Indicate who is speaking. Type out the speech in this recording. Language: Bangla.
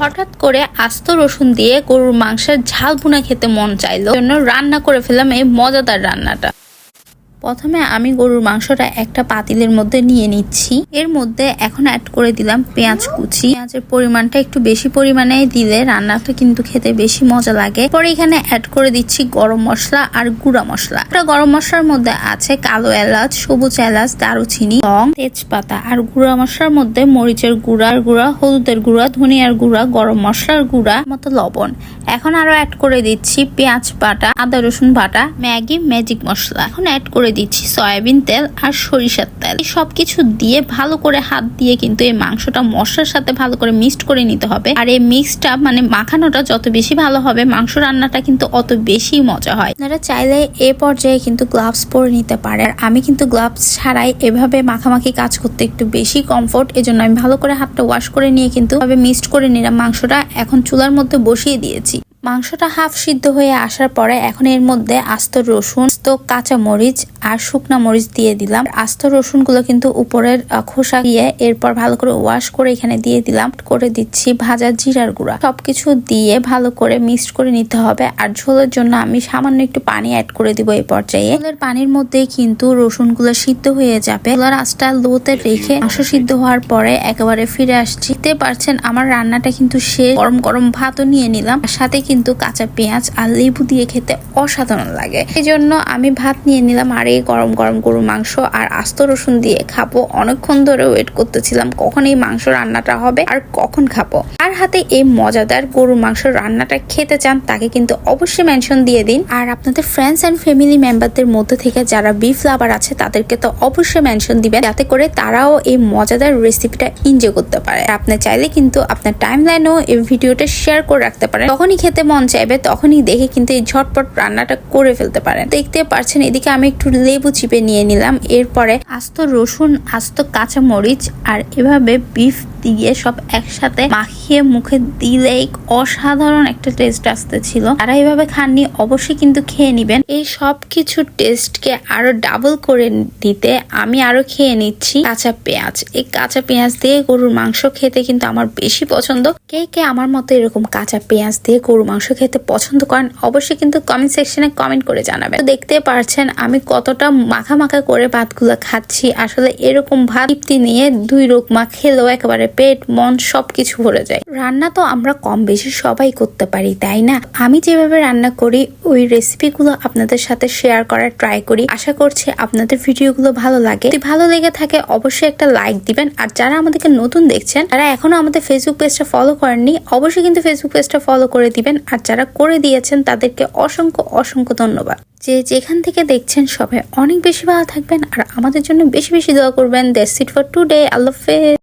Speaker 1: হঠাৎ করে আস্ত রসুন দিয়ে গরুর মাংসের ঝাল ভুনা খেতে মন চাইলো। জন্য রান্না করে ফেলাম এই মজাদার রান্নাটা। প্রথমে আমি গরুর মাংসটা একটা পাতিলের মধ্যে নিয়ে নিচ্ছি। এর মধ্যে এখন অ্যাড করে দিলাম পেঁয়াজ কুচি। পেঁয়াজের পরিমাণটা একটু বেশি পরিমাণে দিলে রান্নাটা কিন্তু খেতে বেশি মজা লাগে। পরে এখানে অ্যাড করে দিচ্ছি গরম মশলা আর গুঁড়া মশলা। এটা গরম মশলার মধ্যে আছে কালো এলাচ, সবুজ এলাচ, দারুচিনি, লং, তেজপাতা আর গুঁড়া মশলার মধ্যে মরিচের গুঁড়ার গুঁড়া, হলুদের গুঁড়া, ধনিয়ার গুঁড়া, গরম মশলার গুঁড়া মতো লবণ। এখন আরও অ্যাড করে দিচ্ছি পেঁয়াজ বাটা, আদা রসুন বাটা, ম্যাগি ম্যাজিক মশলা। এখন অ্যাড করে দিচ্ছি, সয়াবিন তেল আর সরিষার তেল। এই সবকিছু দিয়ে ভালো করে হাত দিয়ে কিন্তু এই মাংসটা মশলার সাথে ভালো করে মিক্সড করে নিতে হবে। আর এই মিক্সটা মানে মাখানোটা যত বেশি ভালো হবে, মাংস রান্নাটা কিন্তু অত বেশি মজা হয়। আপনারা চাইলে এ পর্যায়ে কিন্তু গ্লাভস পরে নিতে পারে আর আমি কিন্তু গ্লাভস ছাড়াই এভাবে মাখামাখি কাজ করতে একটু বেশি কমফোর্ট এজন্য আমি ভালো করে হাতটা ওয়াশ করে নিয়ে কিন্তু মিক্সড করে নিলাম মাংসটা। এখন চুলার মধ্যে বসিয়ে দিয়েছি। মাংসটা হাফ সিদ্ধ হয়ে আসার পরে এখন এর মধ্যে আস্ত রসুন, আস্ত কাঁচা মরিচ আর শুকনা মরিচ দিয়ে দিলাম। আস্ত রসুনগুলো কিন্তু উপরের খোসা দিয়ে এরপর ভালো করে ওয়াশ করে এখানে দিয়ে দিলাম। করে দিচ্ছি ভাজা জিরার গুঁড়া। সবকিছু দিয়ে ভালো করে মিক্সড করে নিতে হবে। আর ঝোলের জন্য আমি সামান্য একটু পানি অ্যাড করে দিব এই পর্যায়ে। ঝোলের পানির মধ্যে কিন্তু রসুনগুলো সিদ্ধ হয়ে যাবে। চুলার আঁচটা লোতে রেখে মাংস সিদ্ধ হওয়ার পরে একেবারে ফিরে আসছি। দেখতে পারছেন আমার রান্নাটা কিন্তু সে গরম গরম ভাতও নিয়ে নিলাম। সাথে কিন্তু কাঁচা পেঁয়াজ আর লেবু দিয়ে খেতে অসাধারণ লাগে। এই জন্য আমি ভাত নিয়ে নিলাম আর এই গরম গরম গরু মাংস আর আস্ত রসুন দিয়ে খাব। অনেকক্ষণ ধরে ওয়েট করতেছিলাম কখন এই মাংস রান্নাটা হবে আর কখন খাব। আর হাতে এই মজাদার গরু মাংস রান্নাটা খেতে চান তাকে কিন্তু অবশ্যই মেনশন দিয়ে দিন। আর আপনাদের ফ্রেন্ডস অ্যান্ড ফ্যামিলি মেম্বারদের মধ্যে থেকে যারা বিফ লাভার আছে, তাদেরকে তো অবশ্যই মেনশন দিবেন যাতে করে তারাও এই মজাদার রেসিপিটা এনজয় করতে পারে। আপনি চাইলে কিন্তু আপনার টাইম লাইনেও এই ভিডিওটা শেয়ার করে রাখতে পারেন। তখনই খেতে মন চাইবে, তখনই দেখে কিন্তু এই ঝটপট রান্নাটা করে ফেলতে পারেন। দেখতে পারছেন, এদিকে আমি একটু লেবু চিপে নিয়ে নিলাম। এরপরে আস্ত রসুন, আস্ত কাঁচা মরিচ আর এভাবে বিফ দিয়ে সব একসাথে মাখিয়ে মুখে দিলেই অসাধারণ একটা টেস্ট আসতেছিল। তারা এইভাবে খাননি, অবশ্যই কিন্তু খেয়ে নিবেন। এই সব কিছু টেস্টকে আরও ডাবল করে দিতে আমি আরও খেয়ে নিচ্ছি কাঁচা পেঁয়াজ। এই কাঁচা পেঁয়াজ দিয়ে গরুর মাংস খেতে কিন্তু আমার বেশি পছন্দ। কে কে আমার মতো এরকম কাঁচা পেঁয়াজ দিয়ে গরুর মাংস খেতে পছন্দ করেন, অবশ্যই কিন্তু কমেন্ট সেকশনে কমেন্ট করে জানাবেন। দেখতে পারছেন, আমি কতটা মাখা মাখা করে ভাতগুলো খাচ্ছি। আসলে এরকম ভাত তৃপ্তি নিয়ে দুই রকমা খেলেও একেবারে পেট, মন সবকিছু ভরে রান্না তো আমরা কম বেশি সবাই করতে পারি, তাই না? আমি যেভাবে রান্না করি, ওই রেসিপিগুলো আপনাদের সাথে শেয়ার করার ট্রাই করি। আশা করছি আপনাদের ভিডিওগুলো ভালো লাগে। যদি ভালো লেগে থাকে, অবশ্যই একটা লাইক দিবেন। আর যারা আমাদেরকে নতুন দেখছেন, তারা এখনও আমাদের ফেসবুক পেজটা ফলো করেননি, অবশ্যই কিন্তু ফেসবুক পেজটা ফলো করে দিবেন। আর যারা করে দিয়েছেন, তাদেরকে অসংখ্য অসংখ্য ধন্যবাদ। যে যেখান থেকে দেখছেন, সবাই অনেক বেশি ভালো থাকবেন। আর আমাদের জন্য বেশি বেশি দোয়া করবেন। দ্যাটস ইট ফর টুডে আল্লাহ হাফেজ